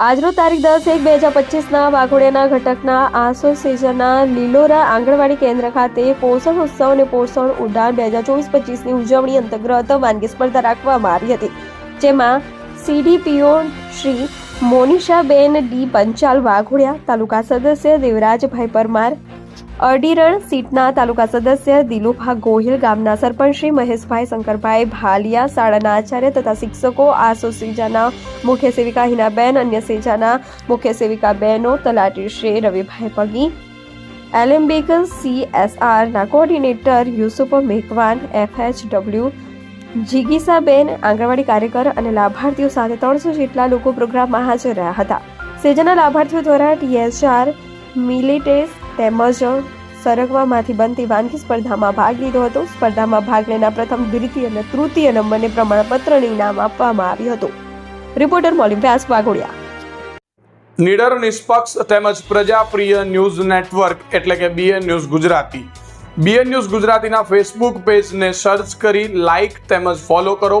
આજનો તારીખ દસ એક બે હજાર પચીસના વાઘોડિયાના ઘટકના આસોસિએશનના લીલોરા આંગણવાડી કેન્દ્ર ખાતે પોષણ ઉત્સવ અને પોષણ ઉડાન બે હજાર ચોવીસ પચીસની ઉજવણી અંતર્ગત વાનગી સ્પર્ધા રાખવામાં આવી હતી. જેમાં સીડીપીઓ શ્રી મોનિષાબેન ડી પંચાલ વાઘોડિયા તાલુકા સદસ્ય દેવરાજભાઈ પરમાર અડીરણ સીટના તાલુકા સદસ્ય દિલુભા ગોહિલ, ગામના સરપંચ શ્રી મહેશભાઈ શંકરભાઈ ભાલિયા, શાળાના આચાર્ય તથા શિક્ષકો આસો સેજાના, મુખ્ય સેવિકા હિનાબેન, અન્ય સેજાના મુખ્ય સેવિકા બહેનો, તલાટી શ્રી રવિભાઈ પગી એલેમ્બિક સીએસઆરના કોઓર્ડિનેટર યુસુફ મેઘવાન, એફએચડબલ્યુ જીગીસાબેન, આંગણવાડી કાર્યકર અને લાભાર્થીઓ સાથે ત્રણસો જેટલા લોકો પ્રોગ્રામમાં હાજર રહ્યા હતા. સેજાના લાભાર્થીઓ દ્વારા ટીએસઆર મિલિટેસ તેમજ સરગવામાંથી બનતી વાનગી સ્પર્ધામાં ભાગ લીધો હતો. સ્પર્ધામાં ભાગ લેનાર પ્રથમ દ્વિતીય અને તૃતીય નંબરને પ્રમાણપત્રનું ઇનામ આપવામાં આવ્યું હતું. રિપોર્ટર મોલી વ્યાસ વાઘોડિયા. નિડર, નિષ્પક્ષ તેમજ પ્રજાપ્રિય ન્યૂઝ નેટવર્ક એટલે કે BN news Gujarati. BN news ગુજરાતીના ફેસબુક પેજને સર્ચ કરી લાઇક તેમજ ફોલો કરો.